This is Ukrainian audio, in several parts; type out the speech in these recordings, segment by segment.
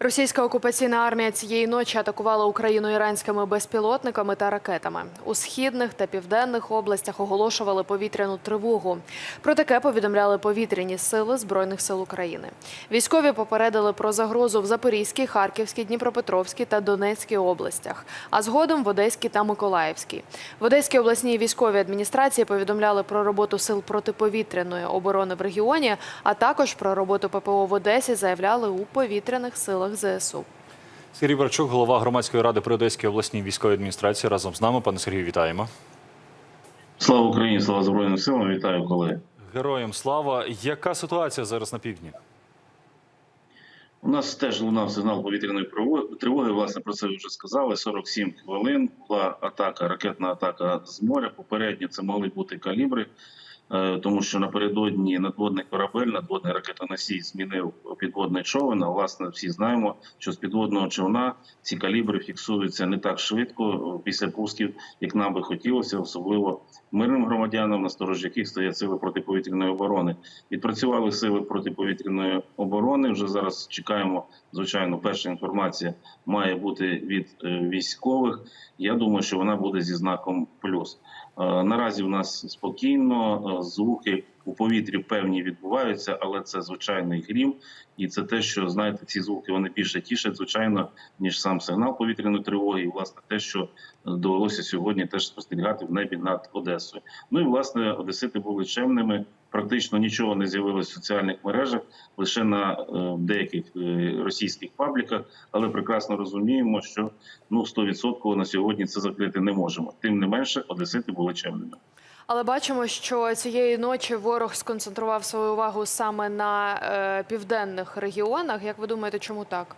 Російська окупаційна армія цієї ночі атакувала Україну іранськими безпілотниками та ракетами. У східних та південних областях оголошували повітряну тривогу. Про таке повідомляли повітряні сили збройних сил України. Військові попередили про загрозу в Запорізькій, Харківській, Дніпропетровській та Донецькій областях, а згодом в Одеській та Миколаївській. В Одеській обласній військовій адміністрації повідомляли про роботу сил протиповітряної оборони в регіоні, а також про роботу ППО в Одесі заявляли у повітряних силах ЗСУ. Сергій Барчук, голова громадської ради при Одеській обласній військовій адміністрації. Разом з нами, пане Сергію, вітаємо. Слава Україні, слава Збройним силам. Вітаю колеги. Героям слава. Яка ситуація зараз на півдні? У нас теж лунав сигнал повітряної тривоги. Власне про це ви вже сказали. 47 хвилин була атака, ракетна атака з моря. Попередньо це могли бути калібри, тому що напередодні надводний корабель, надводний ракетоносій змінив підводний човен. Власне всі знаємо, що з підводного човна ці калібри фіксуються не так швидко е, після пусків, як нам би хотілося, особливо мирним громадянам, на сторожі яких стоять сили протиповітряної оборони. Відпрацювали сили протиповітряної оборони. Вже зараз чекаємо. Звичайно, перша інформація має бути від е, військових. Я думаю, що вона буде зі знаком плюс. Е, Наразі в нас спокійно, е, звуки у повітрі певні відбуваються, але це звичайний грім, і це те, що знаєте, ці звуки вони більше тішать, звичайно, ніж сам сигнал повітряної тривоги. І власне те, що довелося сьогодні теж спостерігати в небі над Одесою. Ну і власне Одесити були чемними. Практично нічого не з'явилось в соціальних мережах, лише на е, деяких е, російських пабліках, але прекрасно розуміємо, що ну 100% на сьогодні це закрити не можемо. Тим не менше, одесити були чемними. Але бачимо, що цієї ночі ворог сконцентрував свою увагу саме на е, південних регіонах. Як ви думаєте, чому так?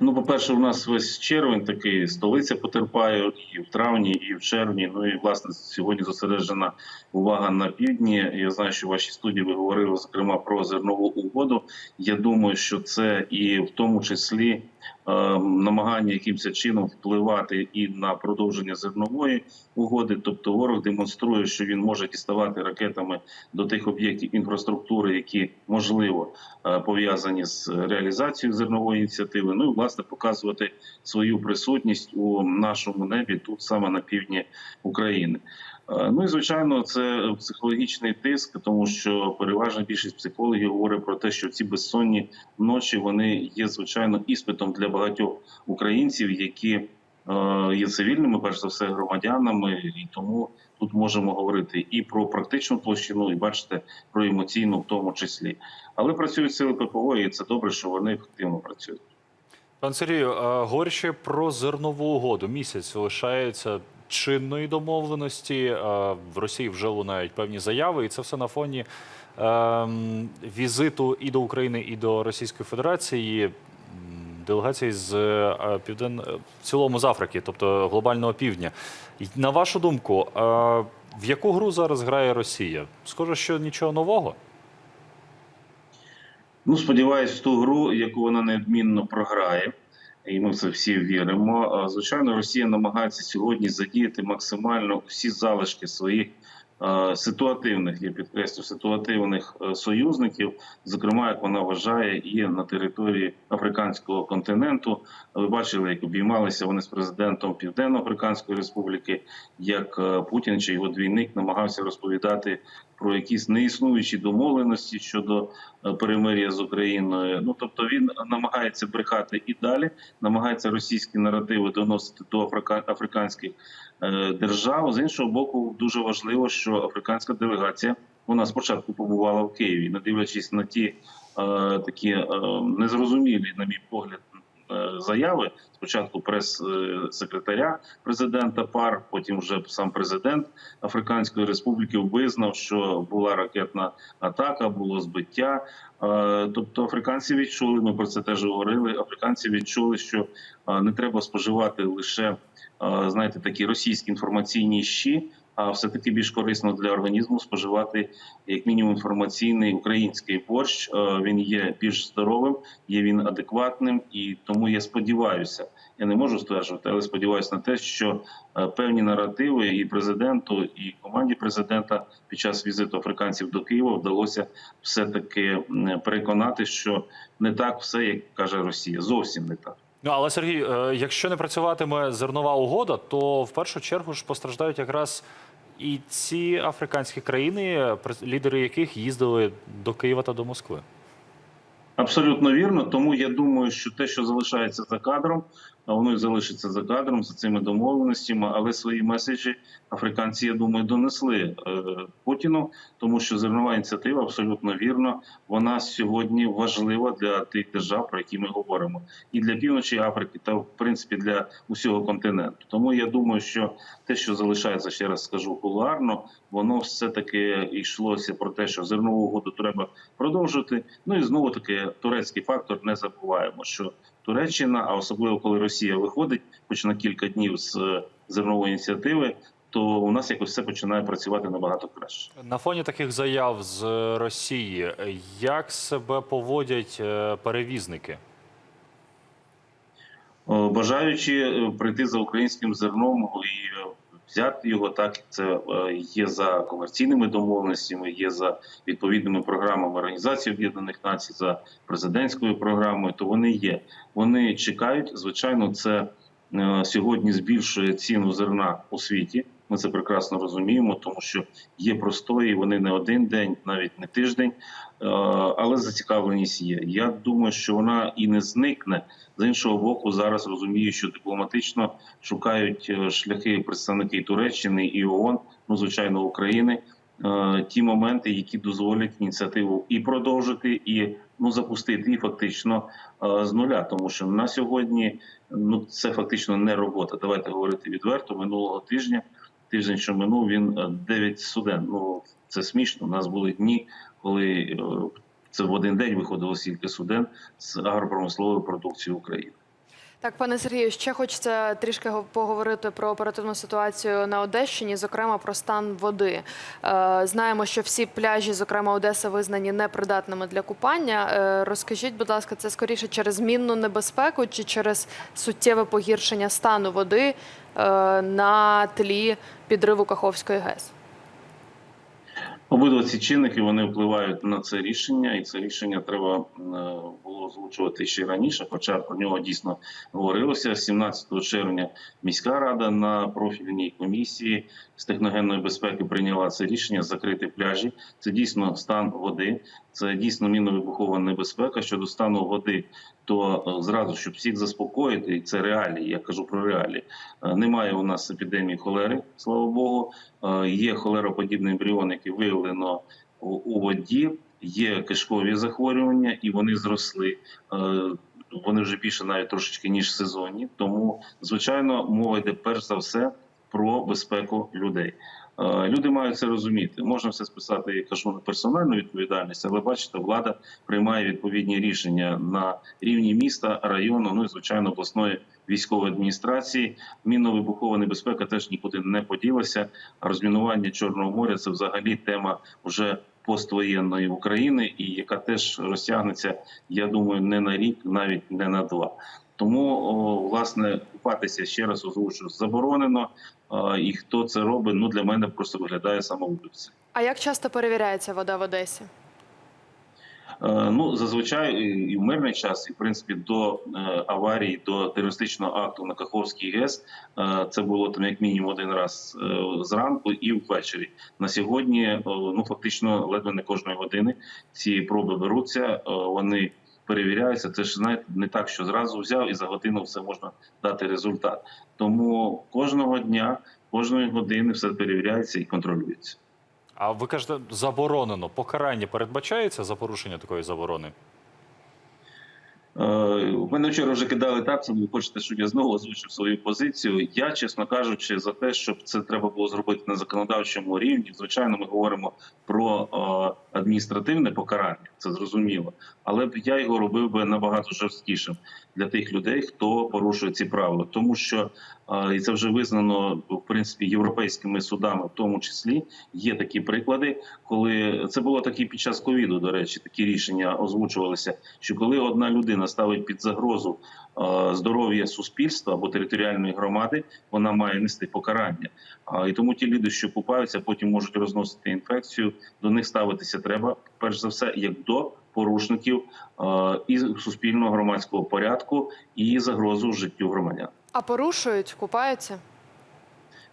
Ну, по-перше, у нас весь червень такий столиця потерпає і в травні, і в червні. Ну і власне сьогодні зосереджена увага на півдні. Я знаю, що в вашій студії ви говорили зокрема про зернову угоду. Я думаю, що це і в тому числі намагання якимось чином впливати і на продовження зернової угоди. Тобто, ворог демонструє, що він може діставати ракетами до тих об'єктів інфраструктури, які можливо е, пов'язані з реалізацією зернової ініціативи. Ну і власне показувати свою присутність у нашому небі тут саме на півдні України. Е, Ну і звичайно, це психологічний тиск, тому що переважна більшість психологів говорить про те, що ці безсонні ночі вони є звичайно іспитом для багатьох українців, які е, є цивільними, перш за все, громадянами, і тому тут можемо говорити і про практичну площину, і бачите про емоційну, в тому числі. Але працюють сили ППО, і це добре, що вони ефективно працюють. Пане Сергію, говорячи про зернову угоду, місяць лишається чинної домовленості. В Росії вже лунають певні заяви, і це все на фоні ем, візиту і до України, і до Російської Федерації. Делегації з е, півден в цілому з Африки, тобто глобального півдня. На вашу думку, е, в яку гру зараз грає Росія? Схоже, що нічого нового. Ну, сподіваюсь, ту гру, яку вона неодмінно програє, і ми в це всі віримо. Звичайно, Росія намагається сьогодні задіяти максимально всі залишки своїх ситуативних, я підкреслю, ситуативних е, союзників, зокрема, як вона вважає, і на території африканського континенту. Ви бачили, як обіймалися вони з президентом Південно-Африканської Республіки, як е, Путін чи його двійник намагався розповідати про якісь неіснуючі домовленості щодо е, перемир'я з Україною. Ну тобто він намагається брехати і далі, намагається російські наративи доносити до африка- африканських е, держав. З іншого боку, дуже важливо, що африканська делегація вона спочатку побувала в Києві, не дивлячись на ті е, такі незрозумілі, на мій погляд. Е, Заяви спочатку прес-секретаря президента ПАР, потім вже сам президент Африканської Республіки визнав, що була ракетна атака, було збиття. Е, Тобто, африканці відчули. Ми про це теж говорили. Африканці відчули, що е, не треба споживати лише знаєте такі російські інформаційні щі, а все-таки більш корисно для організму споживати як мінімум інформаційний український борщ. Е, Він є більш здоровим, є він адекватним, і тому я сподіваюся, я не можу стверджувати, але сподіваюся на те, що е, певні наративи і президенту, і команді президента під час візиту африканців до Києва вдалося все таки переконати, що не так все, як каже Росія, зовсім не так. Ну але Сергій, е, якщо не працюватиме зернова угода, то в першу чергу ж постраждають якраз і ці африканські країни, лідери яких їздили до Києва та до Москви. Абсолютно вірно. Тому я думаю, що те, що залишається за кадром, а воно і залишиться за кадром за цими домовленостями, але свої меседжі африканці, я думаю, донесли е, Путіну, тому що зернова ініціатива абсолютно вірно. Вона сьогодні важлива для тих держав, про які ми говоримо, і для півночі Африки, та в принципі для усього континенту. Тому я думаю, що те, що залишається, ще раз скажу кулуарно, воно все таки йшлося про те, що зернову угоду треба продовжити. Ну і знову таки турецький фактор не забуваємо, що Туреччина, а особливо коли Росія виходить, хоч на кілька днів з зернової ініціативи, то у нас якось все починає працювати набагато краще. На фоні таких заяв з Росії, як себе поводять е, перевізники? Бажаючи е, прийти за українським зерном і е, взяти його, так це е, є за комерційними домовленостями, є за відповідними програмами Організації Об'єднаних Націй, за президентською програмою. То вони є. Вони чекають. Звичайно, це е, сьогодні збільшує ціну зерна у світі. Ми це прекрасно розуміємо, тому що є простої, вони не один день, навіть не тиждень, е, але зацікавленість є. Я думаю, що вона і не зникне. З іншого боку, зараз розумію, що дипломатично шукають е, шляхи представники Туреччини і ООН, ну звичайно України, е, ті моменти, які дозволять ініціативу і продовжити, і ну запустити і фактично з нуля. Тому що на сьогодні ну це фактично не робота. Давайте говорити відверто. Минулого тижня, тиждень, що минув, він е, 9 суден. Ну це смішно. У нас були дні, коли е, це в один день виходило стільки суден з агропромислової продукції України. Так, пане Сергію, ще хочеться трішки поговорити про оперативну ситуацію на Одещині, зокрема про стан води. Е, знаємо, що всі пляжі, зокрема Одеса, визнані непридатними для купання. Е, розкажіть, будь ласка, це скоріше через мінну небезпеку чи через суттєве погіршення стану води е, на тлі підриву Каховської ГЕС? Обидва ці чинники вони впливають на це рішення, і це рішення треба е, було озвучувати ще раніше. Хоча про нього дійсно говорилося 17 червня. Міська рада на профільній комісії з техногенної безпеки прийняла це рішення закрити пляжі. Це дійсно стан води, це дійсно мінно-вибухова небезпека щодо стану води. То е, зразу, щоб всіх заспокоїти, і це реалії. Я кажу про реалії. Е, Немає у нас епідемії холери, слава Богу. Е, Є холероподібний ембріон, який виявлено у- воді. Є кишкові захворювання, і вони зросли. Вони вже більше навіть трошечки ніж сезонні. Тому, звичайно, мова йде перш за все про безпеку людей. Е, Люди мають це розуміти. Можна все списати, я кажу, на персональну відповідальність, але бачите, влада приймає відповідні рішення на рівні міста, району, ну і звичайно обласної військової адміністрації. Мінно-вибухова небезпека теж нікуди не поділася. Розмінування Чорного моря це взагалі тема вже поствоєнної України, і яка теж розтягнеться, я думаю, не на рік, навіть не на два. Тому о, власне купатися ще раз озвучу заборонено. І хто це робить, ну для мене просто виглядає самовбивцем. А як часто перевіряється вода в Одесі? Е, Ну, зазвичай і- в мирний час, і в принципі до е, аварії, до терористичного акту на Каховській ГЕС е, це було там як мінімум один раз зранку і ввечері. На сьогодні ну фактично ледве не кожної години ці проби беруться. Вони перевіряються. Це ж знаєте, не так, що зразу взяв і за годину все можна дати результат. Тому кожного дня, кожної години все перевіряється і контролюється. А ви кажете, заборонено. Покарання передбачається за порушення такої заборони? Е, в мене вчора вже кидали тапцем, ви хочете, щоб я знову озвучив свою позицію. Я, чесно кажучи, за те, щоб це треба було зробити на законодавчому рівні. Звичайно, ми говоримо про е, адміністративне покарання, це зрозуміло. Але б я його робив би набагато жорсткішим для тих людей, хто порушує ці правила, тому що е, і це вже визнано в принципі європейськими судами, в тому числі є такі приклади, коли це було такі під час ковіду. До речі, такі рішення озвучувалися. Що коли одна людина ставить під загрозу е, здоров'я суспільства або територіальної громади, вона має нести покарання. І тому ті люди, що купаються, потім можуть розносити інфекцію. До них ставитися треба перш за все, як до порушників е, і суспільного громадського порядку, і загрозу життю громадян. А порушують, купаються.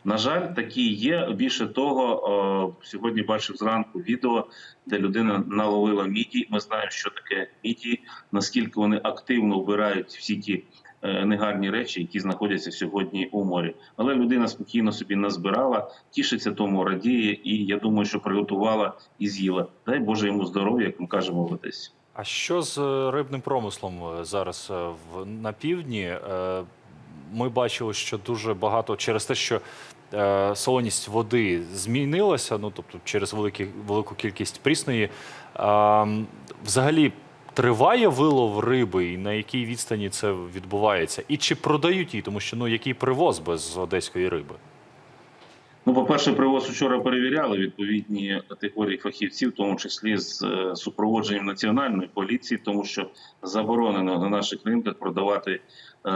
На жаль, такі є. Більше того, е, сьогодні бачив зранку відео, де людина наловила міді. Ми знаємо, що таке міді, наскільки вони активно вбирають всі ті е, негарні речі, які знаходяться сьогодні у морі. Але людина спокійно собі назбирала, тішиться тому, радіє, і я думаю, що приготувала і з'їла. Дай Боже йому здоров'я, як ми кажемо в Одесі. А що з е, рибним промислом зараз на півдні? Ми бачили, що дуже багато через те, що е, солоність води змінилася, ну тобто через великі, велику кількість прісної. Е, взагалі триває вилов риби, і на якій відстані це відбувається? І чи продають її, тому що ну який привоз без одеської риби? Ну, по-перше, привоз вчора перевіряли відповідні категорії фахівців, в тому числі з е, супроводженням національної поліції, тому що заборонено на наших ринках продавати е,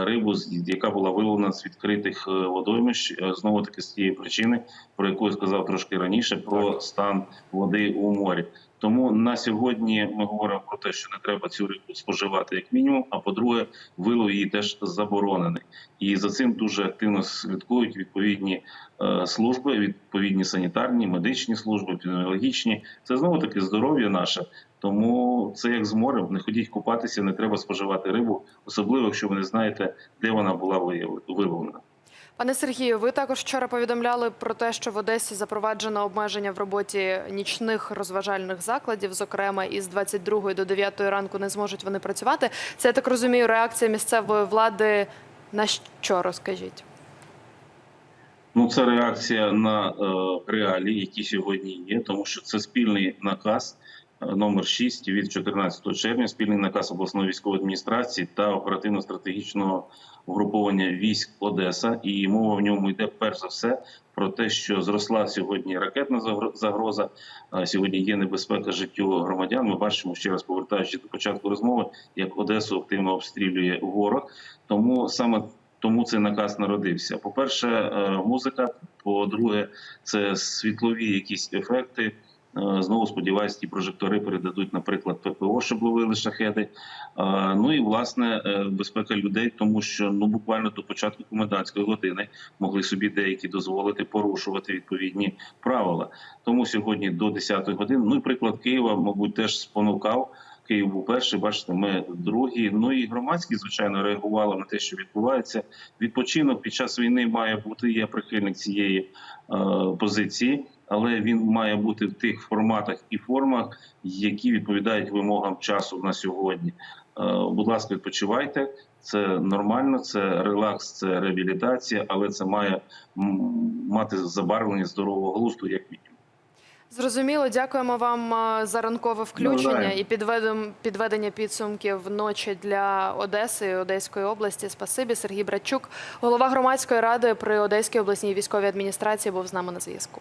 рибу, яка була виловлена з відкритих е, водоймищ. Знову таки з тієї причини, про яку я сказав трошки раніше, про стан води у морі. Тому на сьогодні ми говоримо про те, що не треба цю рибу споживати як мінімум. А по-друге, вилов її теж заборонений, і за цим дуже активно слідкують відповідні е, служби, відповідні санітарні, медичні служби, епідеміологічні. Це знову таки здоров'я наше. Тому це як з морем. Не ходіть купатися, не треба споживати рибу, особливо якщо ви не знаєте, де вона була виловлена. Пане Сергію, ви також вчора повідомляли про те, що в Одесі запроваджено обмеження в роботі нічних розважальних закладів, зокрема із 22 до 9 ранку не зможуть вони працювати. Це я так розумію, реакція місцевої влади на що розкажіть? Ну, це реакція на е, реалії, які сьогодні є, тому що це спільний наказ номер 6 від 14 червня, спільний наказ обласної військової адміністрації та оперативно-стратегічного угруповання військ Одеса. І мова в ньому йде перш за все про те, що зросла сьогодні ракетна загро- загроза. Сьогодні є небезпека життю громадян. Ми бачимо ще раз повертаючись до початку розмови, як Одесу активно обстрілює ворог. Тому саме тому цей наказ народився. По-перше, е, музика. По-друге, це світлові якісь ефекти. Е, Знову сподіваюся, ті прожектори передадуть, наприклад, ППО, щоб ловили шахеди. Е, Ну і власне е, безпека людей, тому що ну буквально до початку комендантської години могли собі деякі дозволити порушувати відповідні правила. Тому сьогодні до 10 години. Ну і приклад Києва, мабуть, теж спонукав. Київ був перший, бачите, ми другі. Ну і громадські, звичайно, реагували на те, що відбувається. Відпочинок під час війни має бути. Я прихильник цієї е, позиції, але він має бути в тих форматах і формах, які відповідають вимогам часу на сьогодні. Е, будь ласка, відпочивайте. Це нормально, це релакс, це реабілітація, але це має мати забарвлення здорового глузду, як мінімум. Зрозуміло, дякуємо вам е, за ранкове включення і підведення підсумків ночі для Одеси і Одеської області. Спасибі, Сергій Братчук, голова громадської ради при Одеській обласній військовій адміністрації, був з нами на зв'язку.